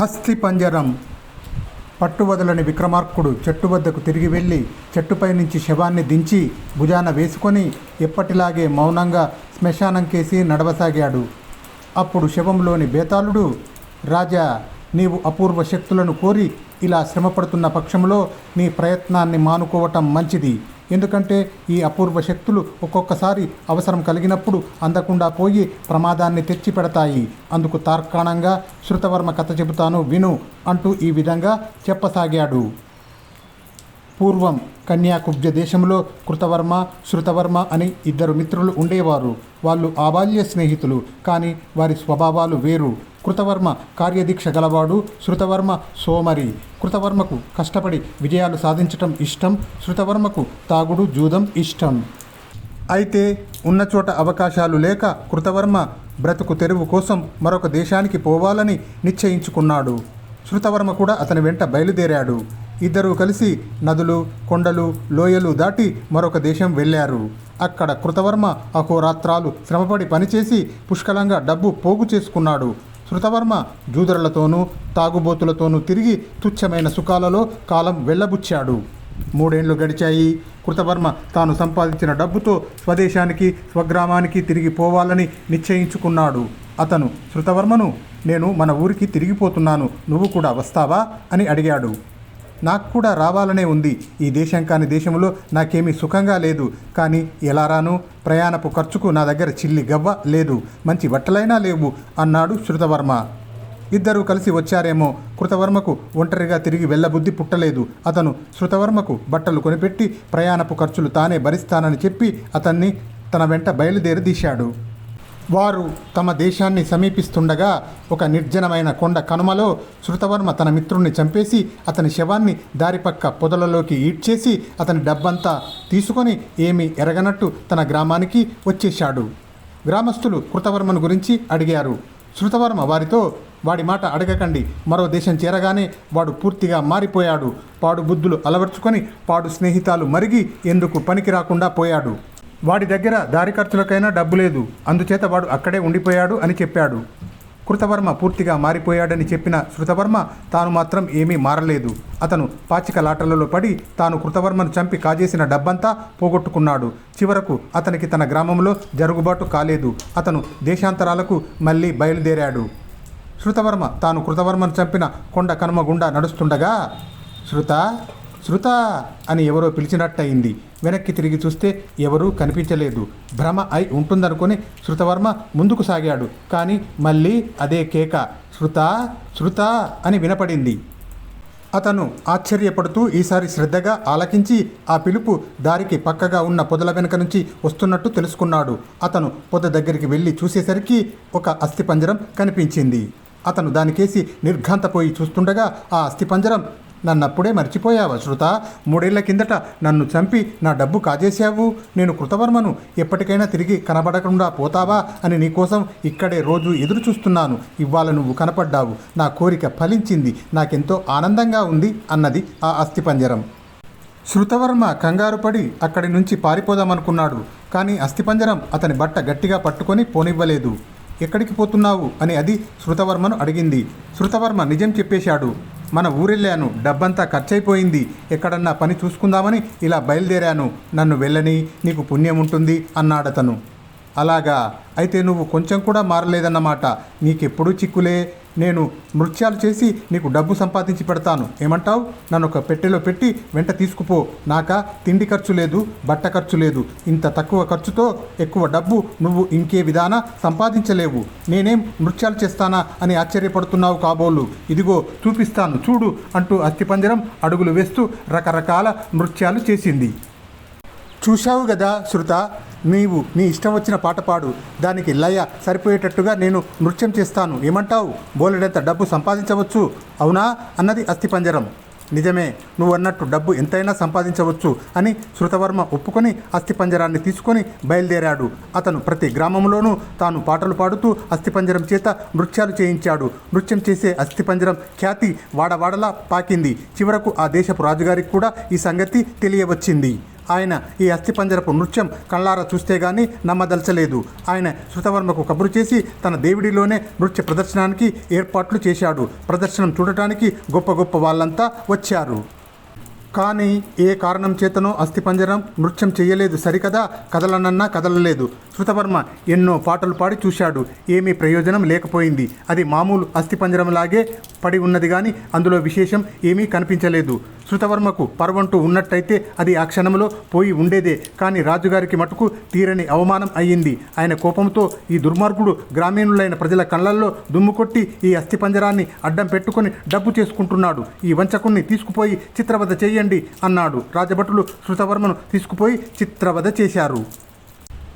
హస్తి పంజరం పట్టువదలని విక్రమార్కుడు చెట్టు వద్దకు తిరిగి వెళ్ళి చెట్టుపై నుంచి శవాన్ని దించి భుజాన వేసుకొని ఎప్పటిలాగే మౌనంగా శ్మశానం కేసి నడవసాగాడు. అప్పుడు శవంలోని బేతాళుడు రాజా నీవు అపూర్వ శక్తులను కోరి ఇలా శ్రమపడుతున్న పక్షంలో నీ ప్రయత్నాన్ని మానుకోవటం మంచిది. ఎందుకంటే ఈ అపూర్వ శక్తులు ఒక్కొక్కసారి అవసరం కలిగినప్పుడు అందకుండా పోయి ప్రమాదాన్ని తెచ్చి పెడతాయి అందుకు తార్కాణంగా శృతవర్మ కథ చెబుతాను విను అంటూ ఈ విధంగా చెప్పసాగాడు. పూర్వం కన్యాకుబ్జ దేశంలో కృతవర్మ శృతవర్మ అని ఇద్దరు మిత్రులు ఉండేవారు. వాళ్ళు ఆబాల్య స్నేహితులు కానీ వారి స్వభావాలు వేరు. కృతవర్మ కార్యదీక్ష గలవాడు శృతవర్మ సోమరి. కృతవర్మకు కష్టపడి విజయాలు సాధించటం ఇష్టం శృతవర్మకు తాగుడు జూదం ఇష్టం. అయితే ఉన్న చోట అవకాశాలు లేక కృతవర్మ బ్రతుకు తెరువు కోసం మరొక దేశానికి పోవాలని నిశ్చయించుకున్నాడు. శృతవర్మ కూడా అతని వెంట బయలుదేరాడు. ఇద్దరూ కలిసి నదులు కొండలు లోయలు దాటి మరొక దేశం వెళ్ళారు. అక్కడ కృతవర్మ అహోరాత్రాలు శ్రమపడి పనిచేసి పుష్కలంగా డబ్బు పోగు చేసుకున్నాడు. శృతవర్మ జూదరులతోనూ తాగుబోతులతోనూ తిరిగి తుచ్చమైన సుఖాలలో కాలం వెళ్ళబుచ్చాడు. మూడేండ్లు గడిచాయి. కృతవర్మ తాను సంపాదించిన డబ్బుతో స్వదేశానికి స్వగ్రామానికి తిరిగి పోవాలని నిశ్చయించుకున్నాడు. అతను శృతవర్మను నేను మన ఊరికి తిరిగిపోతున్నాను. నువ్వు కూడా వస్తావా? అని అడిగాడు. నాకు కూడా రావాలనే ఉంది. ఈ దేశం కాని దేశంలో నాకేమీ సుఖంగా లేదు. కానీ ఎలా రాను? ప్రయాణపు ఖర్చుకు నా దగ్గర చిల్లి గవ్వ లేదు. మంచి బట్టలైనా లేవు అన్నాడు శృతవర్మ. ఇద్దరూ కలిసి వచ్చారేమో. కృతవర్మకు ఒంటరిగా తిరిగి వెళ్ళబుద్ధి పుట్టలేదు. అతను శృతవర్మకు బట్టలు కొనిపెట్టి ప్రయాణపు ఖర్చులు తానే భరిస్తానని చెప్పి అతన్ని తన వెంట బయలుదేరి తీశాడు. వారు తమ దేశాన్ని సమీపిస్తుండగా ఒక నిర్జనమైన కొండ కనుమలో శృతవర్మ తన మిత్రుణ్ణి చంపేసి అతని శవాన్ని దారిపక్క పొదలలోకి ఈడ్చేసి అతని డబ్బంతా తీసుకొని ఏమీ ఎరగనట్టు తన గ్రామానికి వచ్చేశాడు. గ్రామస్తులు కృతవర్మను గురించి అడిగారు. శృతవర్మ వారితో వాడి మాట అడగకండి. మరో దేశం చేరగానే వాడు పూర్తిగా మారిపోయాడు. పాడు బుద్ధులు అలవర్చుకొని పాడు స్నేహితాలు మరిగి ఎందుకు పనికి రాకుండా పోయాడు? వాడి దగ్గర దారి ఖర్చులకైనా డబ్బు లేదు. అందుచేత వాడు అక్కడే ఉండిపోయాడు అని చెప్పాడు. కృతవర్మ పూర్తిగా మారిపోయాడని చెప్పిన శృతవర్మ తాను మాత్రం ఏమీ మారలేదు. అతను పాచిక లాటలలో పడి తాను కృతవర్మను చంపి కాజేసిన డబ్బంతా పోగొట్టుకున్నాడు. చివరకు అతనికి తన గ్రామంలో జరుగుబాటు కాలేదు. అతను దేశాంతరాలకు మళ్ళీ బయలుదేరాడు. శృతవర్మ తాను కృతవర్మను చంపిన కొండ కనుమ గుండా నడుస్తుండగా శృత శృత అని ఎవరో పిలిచినట్టయింది. వెనక్కి తిరిగి చూస్తే ఎవరూ కనిపించలేదు. భ్రమ అయి ఉంటుందనుకొని శృతవర్మ ముందుకు సాగాడు. కానీ మళ్ళీ అదే కేక శృత శృత అని వినపడింది. అతను ఆశ్చర్యపడుతూ ఈసారి శ్రద్ధగా ఆలకించి ఆ పిలుపు దారికి పక్కగా ఉన్న పొదల వెనుక నుంచి వస్తున్నట్టు తెలుసుకున్నాడు. అతను పొద దగ్గరికి వెళ్ళి చూసేసరికి ఒక అస్థిపంజరం కనిపించింది. అతను దానికేసి నిర్ఘాంతపోయి చూస్తుండగా ఆ అస్థిపంజరం నన్నప్పుడే మర్చిపోయావా శృత మూడేళ్ళ కిందట నన్ను చంపి నా డబ్బు కాజేశావు. నేను కృతవర్మను. ఎప్పటికైనా తిరిగి కనబడకుండా పోతావా అని నీకోసం ఇక్కడే రోజు ఎదురు చూస్తున్నాను. ఇవాళ నువ్వు కనపడ్డావు. నా కోరిక ఫలించింది. నాకెంతో ఆనందంగా ఉంది అన్నది ఆ అస్థిపంజరం. శృతవర్మ కంగారు పడి అక్కడి నుంచి పారిపోదామనుకున్నాడు. కానీ అస్థిపంజరం అతని బట్ట గట్టిగా పట్టుకొని పోనివ్వలేదు. ఎక్కడికి పోతున్నావు? అని అది శృతవర్మను అడిగింది. శృతవర్మ నిజం చెప్పేశాడు. మన ఊరెళ్ళాను. డబ్బంతా ఖర్చయిపోయింది. ఎక్కడన్నా పని చూసుకుందామని ఇలా బయలుదేరాను. నన్ను వెళ్ళని నీకు పుణ్యం ఉంటుంది అన్నాడతను. అలాగా? అయితే నువ్వు కొంచెం కూడా మారలేదన్నమాట. నీకెప్పుడూ చిక్కులే. నేను నృత్యాలు చేసి నీకు డబ్బు సంపాదించి పెడతాను. ఏమంటావు? నన్ను ఒక పెట్టెలో పెట్టి వెంట తీసుకుపో. నాక తిండి ఖర్చు లేదు బట్ట ఖర్చు లేదు. ఇంత తక్కువ ఖర్చుతో ఎక్కువ డబ్బు నువ్వు ఇంకే విధాన సంపాదించలేవు. నేనేం నృత్యాలు చేస్తానా అని ఆశ్చర్యపడుతున్నావు కాబోలు. ఇదిగో చూపిస్తాను చూడు అంటూ అస్థిపంజరం అడుగులు వేస్తూ రకరకాల నృత్యాలు చేసింది. చూశావు కదా శృత? నీవు నీ ఇష్టం వచ్చిన పాట పాడు. దానికి లయ సరిపోయేటట్టుగా నేను నృత్యం చేస్తాను. ఏమంటావు? బోలెడంత డబ్బు సంపాదించవచ్చు. అవునా? అన్నది అస్థిపంజరం నిజమే నువ్వు అన్నట్టు డబ్బు ఎంతైనా సంపాదించవచ్చు అని శృతవర్మ ఒప్పుకొని అస్థిపంజరాన్ని తీసుకొని బయలుదేరాడు. అతను ప్రతి గ్రామంలోనూ తాను పాటలు పాడుతూ అస్థిపంజరం చేత నృత్యాలు చేయించాడు. నృత్యం చేసే అస్థిపంజరం ఖ్యాతి వాడవాడలా పాకింది. చివరకు ఆ దేశపు రాజుగారికి కూడా ఈ సంగతి తెలియవచ్చింది. ఆయన ఈ అస్థిపంజరపు నృత్యం కళ్ళారా చూస్తే గానీ నమ్మదలచలేదు. ఆయన శృతవర్మకు కబురు చేసి తన దేవుడిలోనే నృత్య ప్రదర్శనానికి ఏర్పాట్లు చేశాడు. ప్రదర్శనం చూడటానికి గొప్ప గొప్ప వాళ్ళంతా వచ్చారు. కానీ ఏ కారణం చేతనో అస్థిపంజరం నృత్యం చేయలేదు. సరికదా? కదలనన్నా కదలలేదు. శృతవర్మ ఎన్నో పాటలు పాడి చూశాడు. ఏమీ ప్రయోజనం లేకపోయింది. అది మామూలు అస్థిపంజరంలాగే పడి ఉన్నది కానీ అందులో విశేషం ఏమీ కనిపించలేదు. శృతవర్మకు పర్వంటూ ఉన్నట్టయితే అది ఆ క్షణంలో పోయి ఉండేదే. కానీ రాజుగారికి మటుకు తీరని అవమానం అయ్యింది. ఆయన కోపంతో ఈ దుర్మార్గుడు గ్రామీణులైన ప్రజల కళ్ళల్లో దుమ్ము కొట్టి ఈ అస్థిపంజరాన్ని అడ్డం పెట్టుకొని డబ్బు చేసుకుంటున్నాడు. ఈ వంచకుణ్ణి తీసుకుపోయి చిత్రవధ చేయండి అన్నాడు. రాజభటులు శృతవర్మను తీసుకుపోయి చిత్రవధ చేశారు.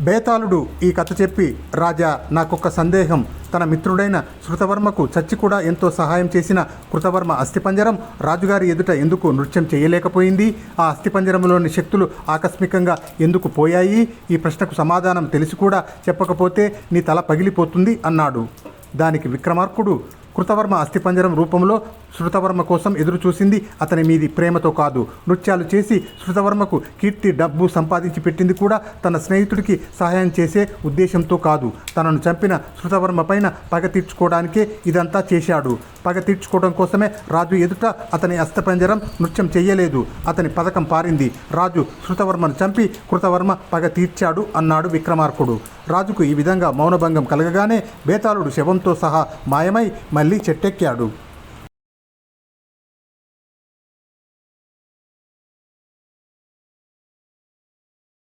బేతాళుడు ఈ కథ చెప్పి రాజా నాకొక్క సందేహం. తన మిత్రుడైన శృతవర్మకు చచ్చి కూడా ఎంతో సహాయం చేసిన కృతవర్మ అస్థిపంజరం రాజుగారి ఎదుట ఎందుకు నృత్యం చేయలేకపోయింది? ఆ అస్థిపంజరంలోని శక్తులు ఆకస్మికంగా ఎందుకు పోయాయి? ఈ ప్రశ్నకు సమాధానం తెలిసి కూడా చెప్పకపోతే నీ తల పగిలిపోతుంది అన్నాడు. దానికి విక్రమార్కుడు కృతవర్మ అస్థిపంజరం రూపంలో శృతవర్మ కోసం ఎదురు చూసింది అతని మీది ప్రేమతో కాదు. నృత్యాలు చేసి శృతవర్మకు కీర్తి డబ్బు సంపాదించి పెట్టింది కూడా తన స్నేహితుడికి సహాయం చేసే ఉద్దేశంతో కాదు. తనను చంపిన శృతవర్మ పైన పగ తీర్చుకోవడానికే ఇదంతా చేశాడు. పగ తీర్చుకోవడం కోసమే రాజు ఎదుట అతని అస్థిపంజరం నృత్యం చేయలేదు అతని పథకం పారింది. రాజు శృతవర్మను చంపి కృతవర్మ పగ తీర్చాడు అన్నాడు విక్రమార్కుడు. రాజుకు ఈ విధంగా మౌనభంగం కలగగానే బేతాళుడు శవంతో సహా మాయమై మళ్ళీ చెట్టెక్కాడు.